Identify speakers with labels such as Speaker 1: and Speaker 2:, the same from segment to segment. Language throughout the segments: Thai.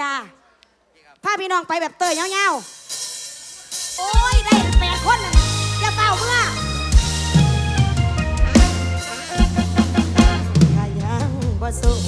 Speaker 1: จ้าพาพี่น้องไปแบบเตยเงาๆโอ้ย ได้แปดคนน่ะยาเป่าเมื่อ ถ้ายังบ่สูด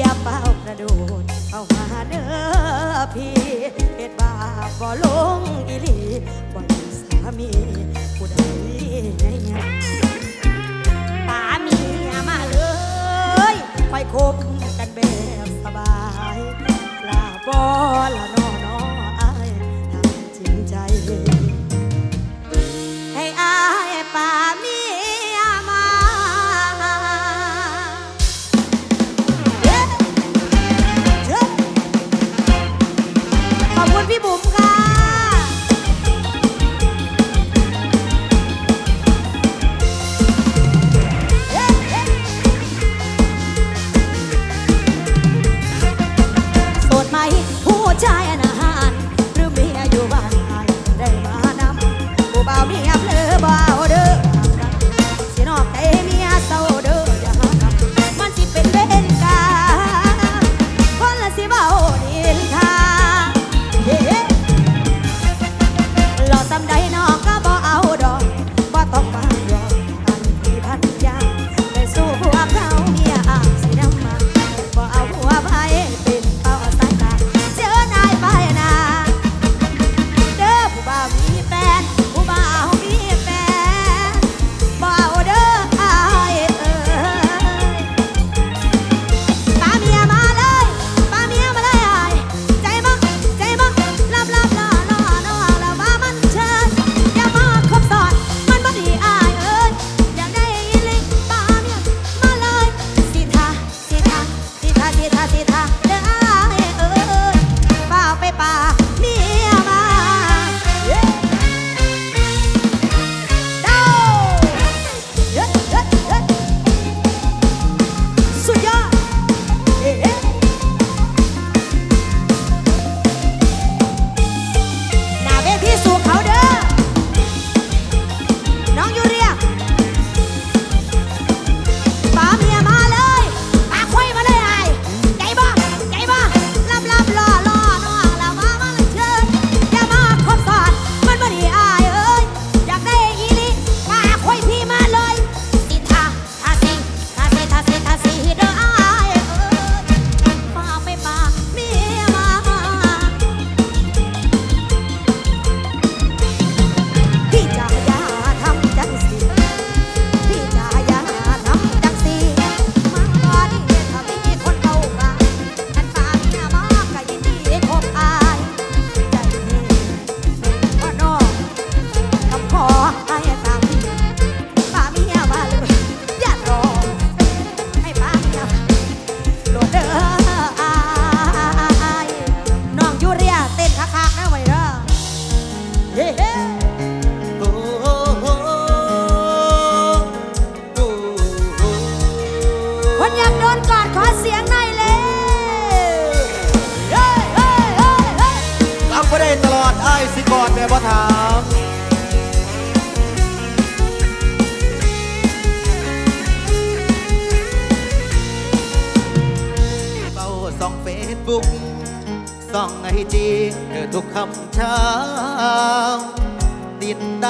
Speaker 1: ยาเป่ากระโดดเข้ามาเด้อพี่เฮ็ดบาปบ่ลงอีหลีบ่มีสามีผู้ใดในงานปามีมาเลยคอยคบกันแบบสบาย บ่ละน้อน้ออายทำจริงใจ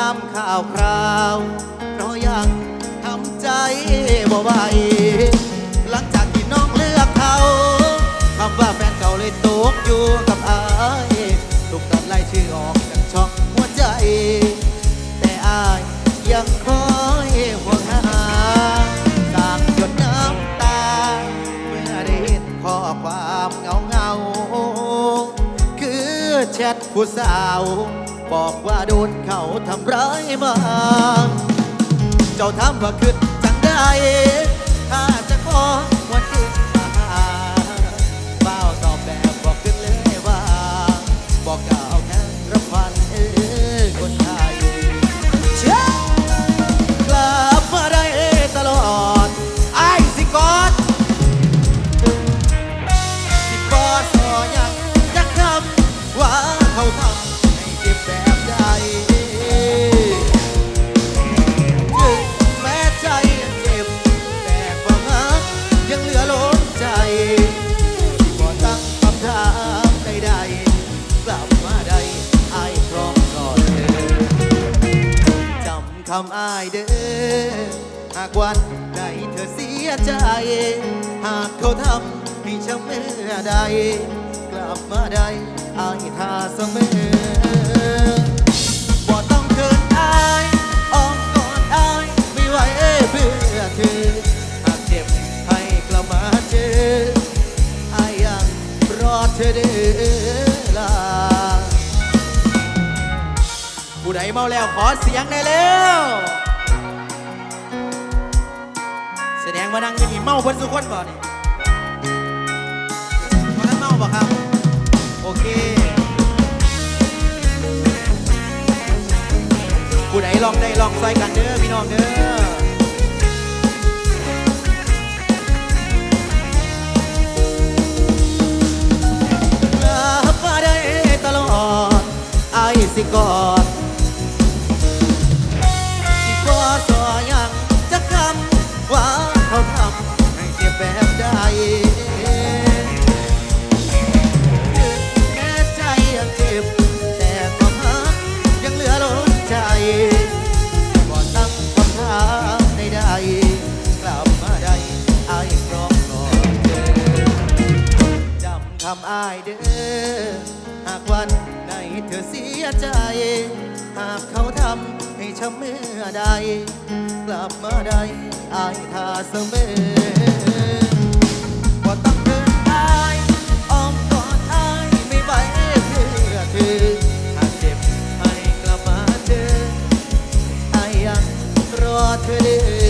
Speaker 1: ามข่าวคราวเพ
Speaker 2: ราะยังทำใจบ่ไหวหลังจากที่น้องเลือกเขาคำว่าแฟนเก่าเลยตกอยู่กับอายถูกตัดไล่ชื่อออกจากช็อกหัวใจ แต่อายยังคอยห่วงหาสางหยดน้ำตา เมื่อได้เห็นข้อความเงาเงาคือแชทผู้สาว บอกว่าโดนเขาทำร้ายมา เจ้าทำว่าคือจังได้ถ้าจะขอ เมาแล้วขอเสียงได้แล้วแสดงว่านั่งอยู่นี่เมาเพิ่นสุขคนก่อนนี่คนนั้นเมาบ่ครับ โอเคผู้ใดลองได้ลองใส่กันเด้อพี่น้องเด้อสิกอด ยใจ หากเขาทำให้ช้ำเมื่อใด กลับมาได้อายทาเสมอว่าต้องเดินอออมกอดอไม่ไหวเพื่อเธอหากเจ็บให้กลับมาเจออายยัรอเธอเด้อ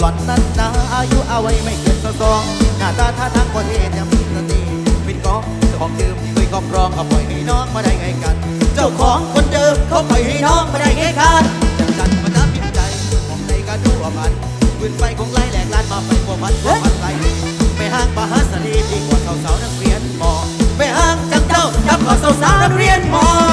Speaker 1: หล่
Speaker 2: อนนั้นนาอายุเอาไว้ไม่เกินสองสองหน้าตาท่าทางคนเห็นยังมีสติเป็นของเจ้าของเดิมเคยครอบครองเอาปล่อยให้น้องมาได้ไงกัน เจ้าของคนเดิมเขาปล่อยให้น้องมาได้ไงกันจังจันมาน้ำพิมใจมองในการดูว่ามันปืนไฟคงไล่แหลกลานมาไปกว่ามันกว่ามันไล่ไปห้างปะฮัสลีดีกว่าสาวๆนักเรียนมอไปห้างจังเจ้ากับกว่าสาวนักเรียนมอ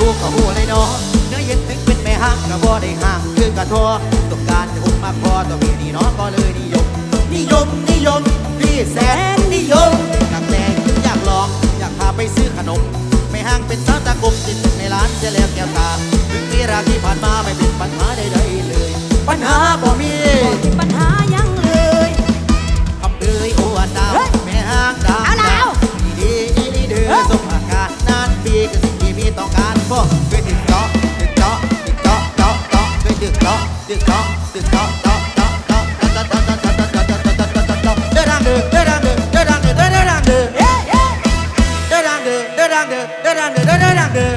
Speaker 2: ๆถึงชมว่าถูกก็หัวเลยเนาะเนื้อเย็นถึงเป็นแม่ห้างก็บ่ได้ห่างคือกระทอต้องการจะอุ้มมากพอตัวมีนี่เนาะก็เลยนิยม นิยมนิยมพี่แสนนิยมอยากแรงอยากลองอยากพาไปซื้อขนมไม่ห่างเป็นสาวตะกมติดในร้านจะแล้วแก้วตาถึงมีราที่ผ่านมาไม่เป็นปัญหาใดๆเลย ปัญหาบ่มี
Speaker 1: มีปัญหายังเลย
Speaker 2: คำเอ่ยโอ้อันดาวแม่ห้างดาว
Speaker 1: เอาว
Speaker 2: ดีดีดีเดือสม ที่ต้องการพวกเคยถึงเจาะถึงเจาะถึงเจาะเจาะเจาะเคยถึงเจาะถึงเจาะถึงเจาะเจาะเจาะเจาะเจาะเจาะเจาะเจาะเจาะเจาะเจาะเจาะเจาะเจาะเจาะเจาะเดินทางเดินเดินทางเดินเดินทางเดินเดินทางเดิน
Speaker 1: เอ๊ะเอ๊ะ
Speaker 2: เดินทางเดินเดินทางเดินเดินทางเดินเดินทางเดิน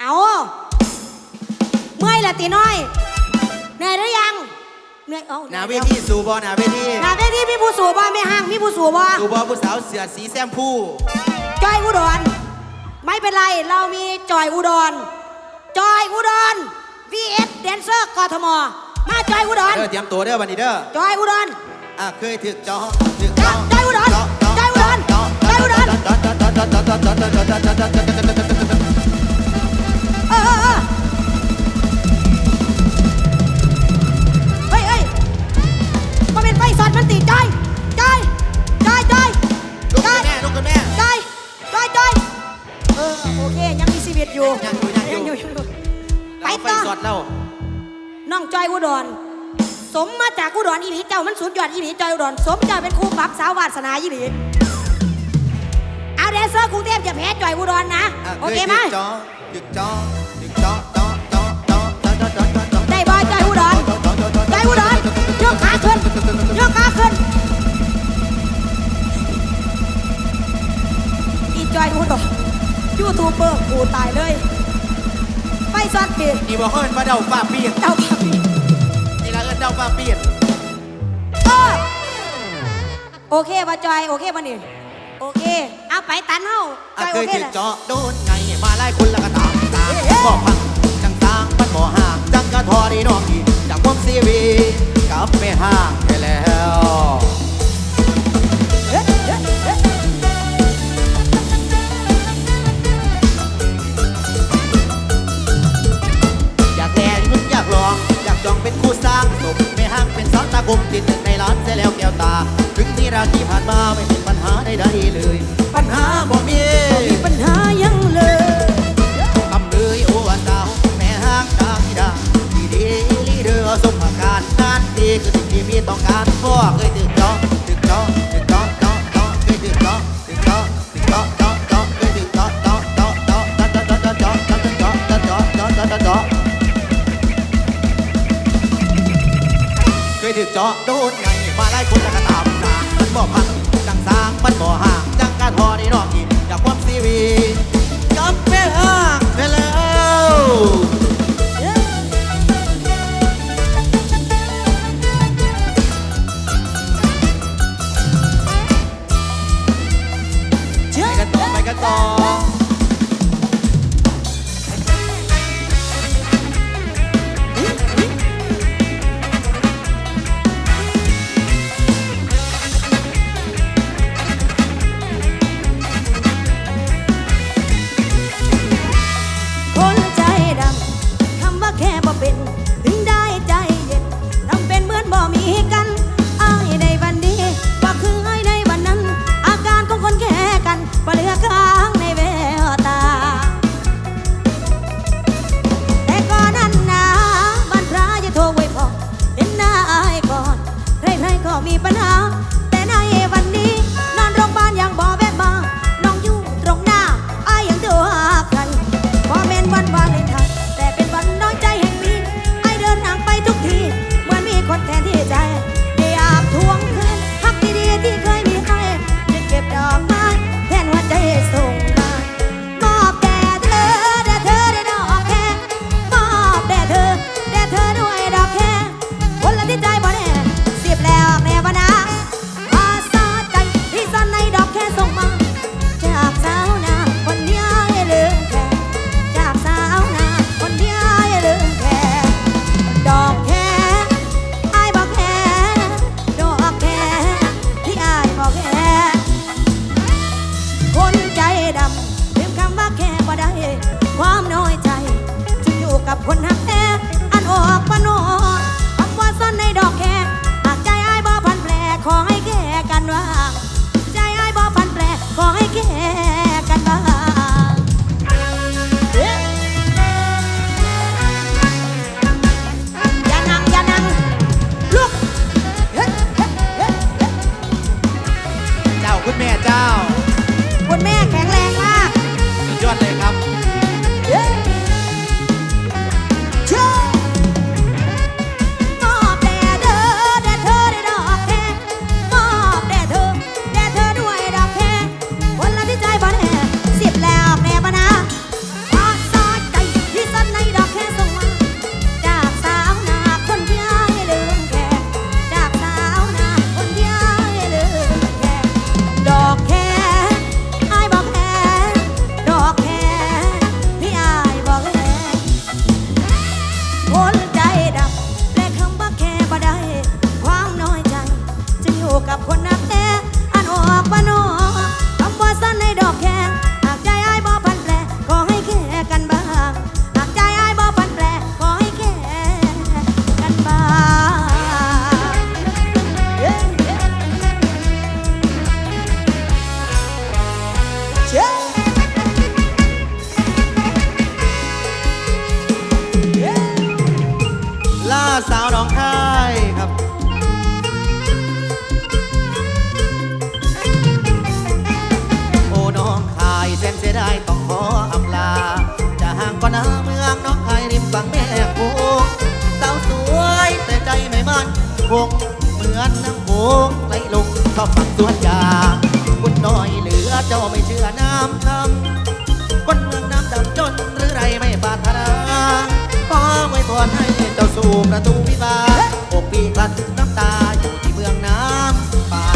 Speaker 1: เอาเมื่อยละตีน้อยเหนื่อยหรือยังเหนื่อยเอา
Speaker 2: หน้าเวทีสู่บอหน้าเวที
Speaker 1: หน้าเวทีมีผู้สูบบ่ไม่ห่างมีผู้สูบบ่
Speaker 2: สู่บอผู้สาวเสือสีแซมพู
Speaker 1: จอยอุดร ไม่เป็นไรเรามีจอยอุดร จอยอุดร VS แดนเซอร์กทม มาจอยอุดร
Speaker 2: เด้อเตรียมตัวเด้อวันนี้เด้อ
Speaker 1: จอยอุดร
Speaker 2: อะเคยถึกจอถึกจอ
Speaker 1: ใจอุดรใจอุดรใจอุดร เออเออเออเฮ้ยเฮ้ยมาเป็นไฟสอดมันตีจอยจอย ยังมีชีวิตอยู่
Speaker 2: ยังอยู่ยังอยู่
Speaker 1: ยังอยู่ไป
Speaker 2: เราไป
Speaker 1: ต่อ
Speaker 2: สดเรา
Speaker 1: น้องจอยอุดร สมมาจากอุดรอีหลีเจ้ามันสุดยอดอีหลีจอยอุดรสมเจ้าเป็นครูปรับสาววาสนาอีหลีเอาแดนเซอร์กรุงเทพอย่าแพ้จอยอุดรนะ
Speaker 2: อะ
Speaker 1: โอ
Speaker 2: เค
Speaker 1: เค
Speaker 2: ย
Speaker 1: ไหม
Speaker 2: ถึกจอถึกจอถึกจอจอจอจอจอจอจอจอจอ
Speaker 1: ได้บอยจอยอุดรใจอุดรยกขาขึ้นยกขาขึ้นอีจอยอุดร ยูทูบเบอร์กูตายเลยไฟซอดติด
Speaker 2: นี่บอกเอิญมาเดาฟ้าเปียก
Speaker 1: เจ้าพับ
Speaker 2: นี่ละเอิญเดาฟ้าเปียก
Speaker 1: เออโอเคป่ะจอย โอเคป่ะนี่ โอเค เอาไปตันเฮาจ
Speaker 2: อะ
Speaker 1: อย
Speaker 2: เค
Speaker 1: โอยเค
Speaker 2: ถึก
Speaker 1: แหละ
Speaker 2: จอโดนไงมาไล่คนละกระตามตาม
Speaker 1: เอ๊ะ
Speaker 2: บอกพังจังตางมันบ่ห่างจังกระทอดีน้องอีจากความซีวีกลับไม่ห่างไปแล้ว ไม่ห่างเป็นสาวตากลมติดหนึ่งในร้านเสียแล้วแก้วตา ถึงที่ราที่ผ่านมาไม่เป็นปัญหาใดๆเลย ปัญหาบ่มี
Speaker 1: มีปัญหายังเลย
Speaker 2: ทำเลยโอ้อันดาวแม่ห้างดังดังดีดีลีเดอร์สมอาการนานดีคือสิ่งที่มีต้องการพ่อเคยถึง ถึงจอโดนไงมาไล่คนละกระตามสางมันบ่พังจังสางมันบ่ห่างจังกะทอนี่นอกอีกจากความซีวีกับแม่ห้างไปแล้ว
Speaker 1: เชื่อ
Speaker 2: ไปกันต่อไปกันต่อ
Speaker 1: นี้ กั
Speaker 2: บ
Speaker 1: คน
Speaker 2: ชอบฝั่งสวนยางคุณน้อยเหลือเจ้าไม่เชื่อน้ำคำคนเมืองน้ำดำจนหรือไรไม่ปรารถนาขอไว้พรให้เจ้าสู่ประตูวิวาอกปีกลัดน้ำตาอยู่ที่เมืองน้ำเปล่า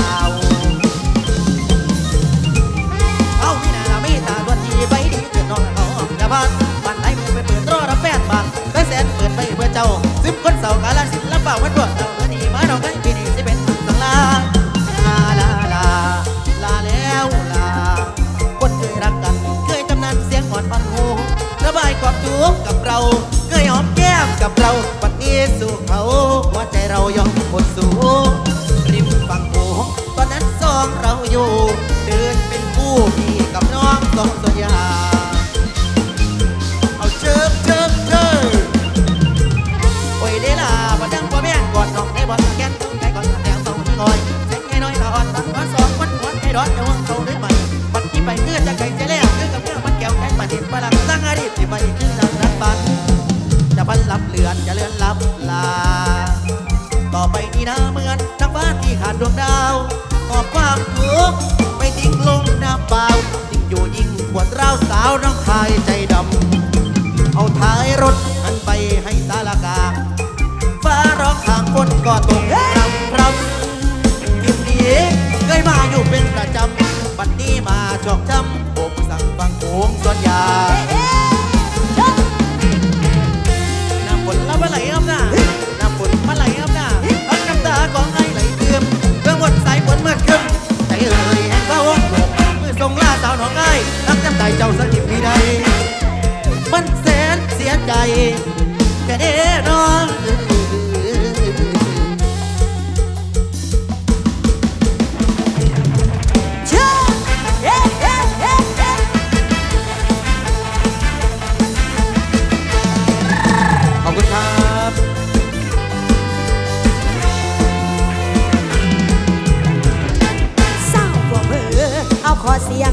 Speaker 2: เอาพี่นาเราไม่ตาดวนทีไปดีเกิดนอนเขาอย่าพลาดวันไหนมือไปเปิดรอรับแฟนบางก็แสนเปิดไปเพื่อเจ้าสิบคนเสาร์กาลสินและเป่าวันพวกเราเมื่อนี้ เราอยู่เดินเป็นคู่พี่กับน้องสองสัญญาเอาเชิบเชิบเชิบโอ้ยเดล่าบ่ดังบ่แม่นกอนน้องได้บ่แกนต้องใจก่อนแถวเสาที่งอยเสียงไอ้น้อยตาอ่อนตันมาสองวันหัวใจร้อนจะว่างเขาได้ไหมบัดที่ไปเงื่อจะไกลใจแล้วคือกับเรื่อมันแก้วแก้ประเด็นประหลังสร้างอดีตที่ไปคือดังรักปันจะพันลับเลือนจะเลือนลับลาต่อไปนี้นะเหมือนนักบ้านที่ขาดดวงดาว ขอบความทุกข์ไม่ทิ้งลงน้ำเปล่ายิ่งอยู่ยิ่งปวดร้าวสาวน้องชายใจดำ เอาท้ายรถหันไปให้สารกาฟ้าร้องทางคนก็ตก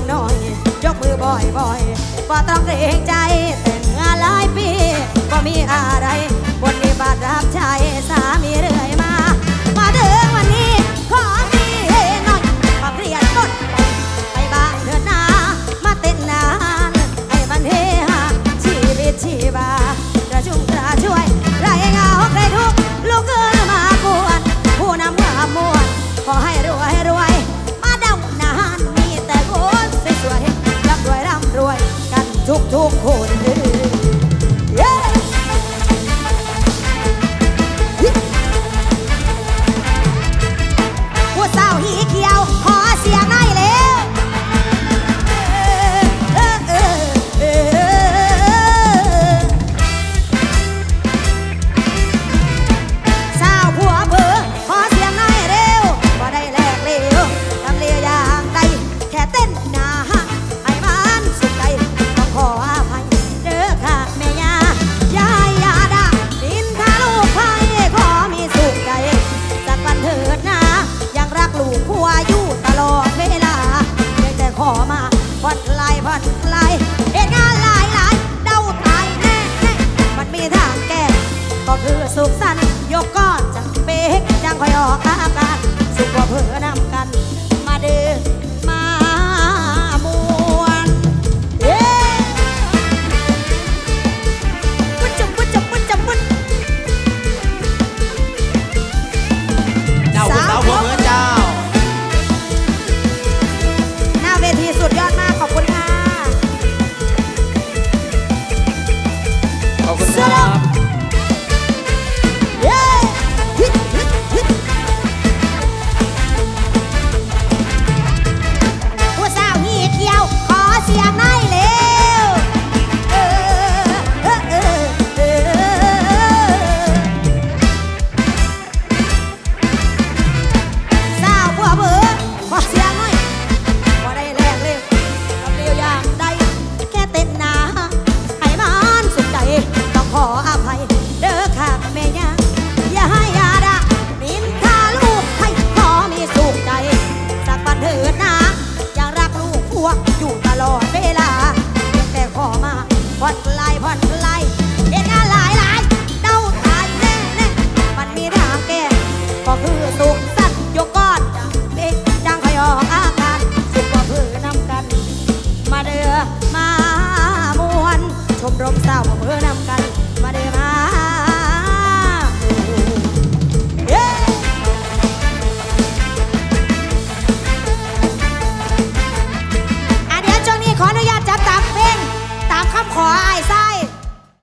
Speaker 2: หน่อย ยกมือบ่
Speaker 1: อยบ่อยๆบ่ต้องเกรงใจแต่งงานหลายปีก็มีอะไรบนนี้บาดรับใช้สามีเรื่อยา